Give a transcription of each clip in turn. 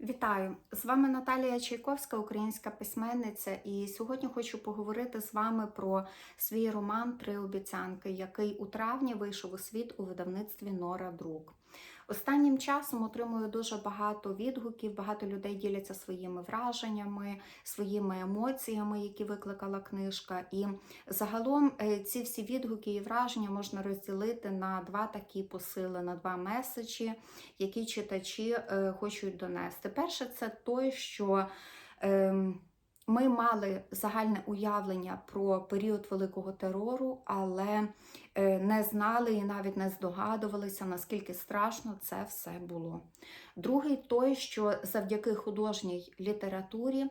Вітаю! З вами Наталія Чайковська, українська письменниця, і сьогодні хочу поговорити з вами про свій роман Три обіцянки, який у травні вийшов у світ у видавництві Нора Друк. Останнім часом отримую дуже багато відгуків, багато людей діляться своїми враженнями, своїми емоціями, які викликала книжка. І загалом е, ці всі відгуки і враження можна розділити на два такі посили, на два меседжі, які читачі е, хочуть донести. Перше, це той, що ем, ми мали загальне уявлення про період великого терору, але е, не знали і навіть не здогадувалися, наскільки страшно це все було. Другий той, що завдяки художній літературі,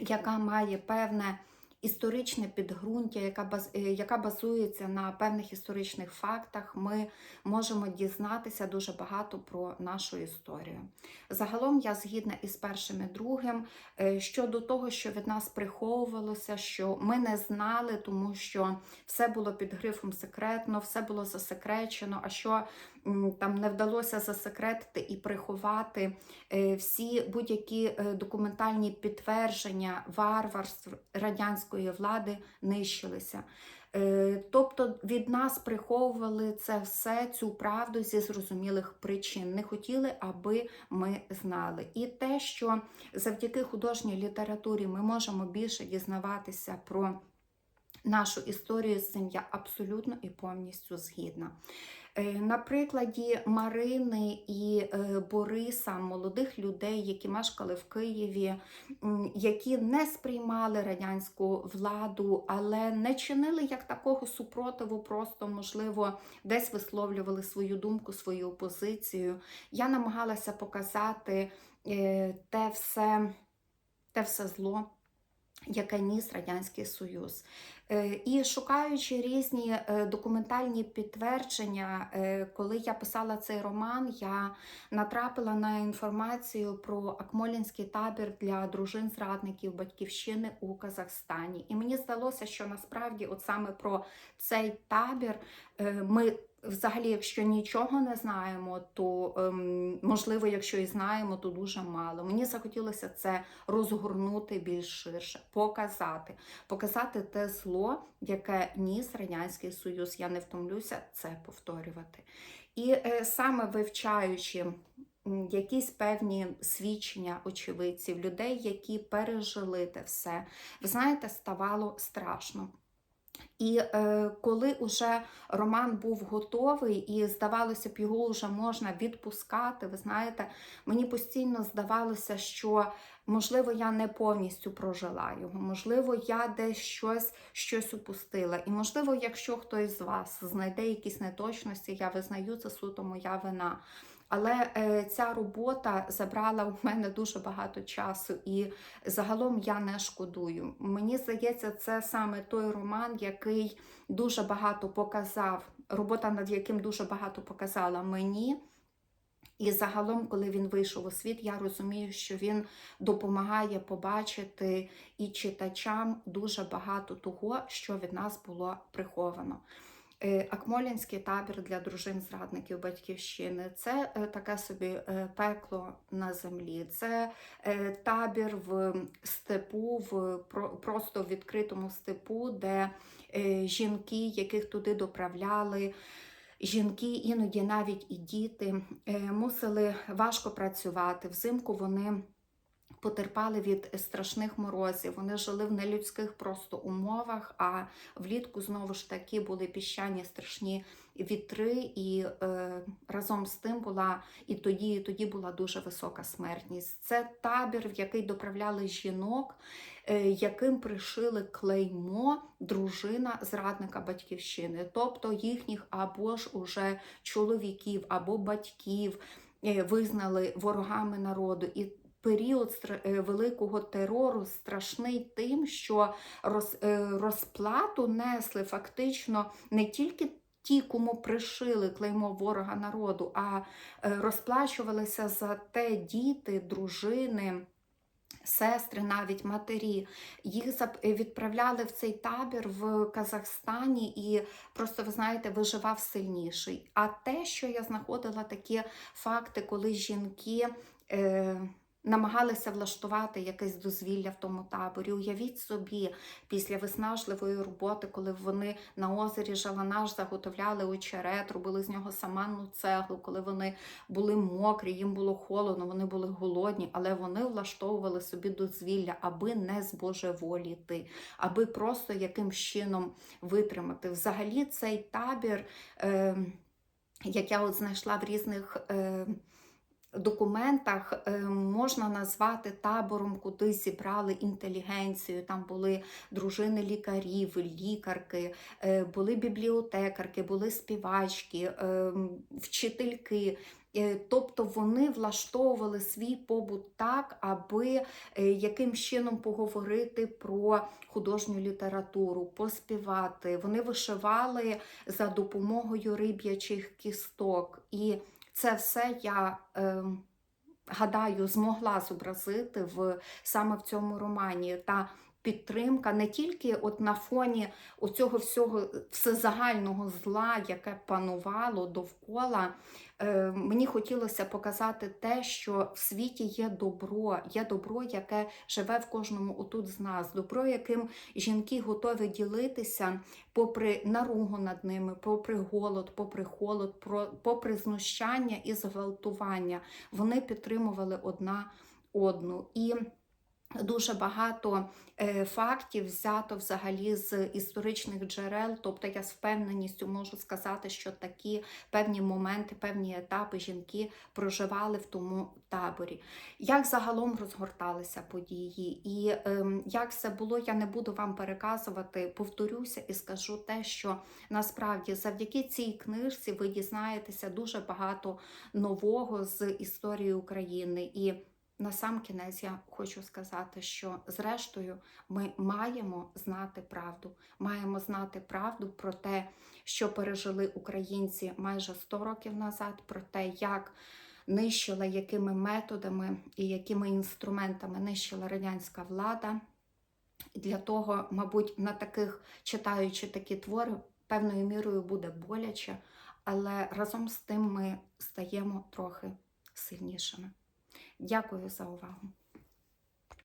яка має певне історичне підґрунтя, яка баз, е, яка базується на певних історичних фактах, ми можемо дізнатися дуже багато про нашу історію. Загалом я згідна із першим і другим е, щодо того, що від нас приховувалося, що ми не знали, тому що все було під грифом секретно, все було засекречено. А що там не вдалося засекретити і приховати е, всі будь-які документальні підтвердження варварств радянської влади нищилися. Е, Тобто від нас приховували це все, цю правду зі зрозумілих причин. Не хотіли, аби ми знали. І те, що завдяки художній літературі ми можемо більше дізнаватися про нашу історію, з цим я абсолютно і повністю згідна. Е, На прикладі Марини і е, Бориса, молодих людей, які мешкали в Києві, які не сприймали радянську владу, але не чинили як такого супротиву, просто, можливо, десь висловлювали свою думку, свою позицію. Я намагалася показати е, те все, те все зло. Яке ніс Радянський Союз. Е, І шукаючи різні е, документальні підтвердження, е, коли я писала цей роман, я натрапила на інформацію про Акмолінський табір для дружин зрадників батьківщини у Казахстані. І мені здалося, що насправді, от саме про цей табір, ми. Взагалі, якщо нічого не знаємо, то ем, можливо, якщо і знаємо, то дуже мало. Мені захотілося це розгорнути більш ширше, показати, показати те зло, яке ніс Радянський Союз. Я не втомлюся це повторювати. І е, саме вивчаючи якісь певні свідчення очевидців, людей, які пережили те все, ви знаєте, ставало страшно. І е, коли уже роман був готовий, і здавалося б, його вже можна відпускати, ви знаєте, мені постійно здавалося, що можливо я не повністю прожила його, можливо, я десь щось, щось упустила. І можливо, якщо хтось з вас знайде якісь неточності, я визнаю це суто моя вина. Але е, ця робота забрала у мене дуже багато часу, і загалом я не шкодую. Мені здається, це саме той роман, який дуже багато показав, робота над яким дуже багато показала мені. І загалом, коли він вийшов у світ, я розумію, що він допомагає побачити і читачам дуже багато того, що від нас було приховано. Е, Акмолінський табір для дружин зрадників батьківщини це е, таке собі е, пекло на землі. Це табір в степу, в просто відкритому степу, де жінки, яких туди доправляли. Жінки, іноді навіть і діти мусили важко працювати. Взимку вони потерпали від страшних морозів. Вони жили в нелюдських просто умовах, а влітку знову ж таки були піщані страшні вітри, і е, разом з тим була і тоді, і тоді була дуже висока смертність. Це табір, в який доправляли жінок, е, яким пришили клеймо дружина зрадника батьківщини, тобто їхніх або ж уже чоловіків, або батьків е, визнали ворогами народу. І період е, великого терору страшний тим, що е, розплату несли фактично не тільки ті, кому пришили клеймо ворога народу, а е, розплачувалися за те діти, дружини. Сестри, навіть матері, їх відправляли в цей табір в Казахстані, і просто ви знаєте, виживав сильніший. А те, що я знаходила такі факти, коли жінки намагалися влаштувати якесь дозвілля в тому таборі. Уявіть собі, після виснажливої роботи, коли вони на озері Жаланаш заготовляли очерет, робили з нього саманну цеглу, коли вони були мокрі, їм було холодно, вони були голодні, але вони влаштовували собі дозвілля, аби не збожеволіти, аби просто якимсь чином витримати. Взагалі, цей табір, е, як я от знайшла в різних. Е, документах е, можна назвати табором, куди зібрали інтелігенцію. Там були дружини лікарів, лікарки, е, були бібліотекарки, були співачки, е, вчительки. Тобто вони влаштовували свій побут так, аби яким чином поговорити про художню літературу, поспівати. Вони вишивали за допомогою риб'ячих кісток. І це все я е, гадаю змогла зобразити в саме в цьому романі. Та підтримка не тільки от на фоні оцього всього всезагального зла, яке панувало довкола. Е, мені хотілося показати те, що в світі є добро, є добро, яке живе в кожному отут з нас, добро, яким жінки готові ділитися, попри наругу над ними, попри голод, попри холод, попри знущання і зґвалтування. Вони підтримували одна одну. І Дуже багато е, фактів взято взагалі з історичних джерел, тобто я з впевненістю можу сказати, що такі певні моменти, певні етапи жінки проживали в тому таборі. Як загалом розгорталися події, і ем, як все було, я не буду вам переказувати. Повторюся і скажу те, що насправді завдяки цій книжці ви дізнаєтеся дуже багато нового з історії України. І на сам кінець я хочу сказати, що зрештою ми маємо знати правду. Маємо знати правду про те, що пережили українці майже 100 років назад, про те, як нищила, якими методами і якими інструментами нищила радянська влада. Для того, мабуть, на таких читаючи такі твори, певною мірою буде боляче, але разом з тим ми стаємо трохи сильнішими. Дякую за увагу.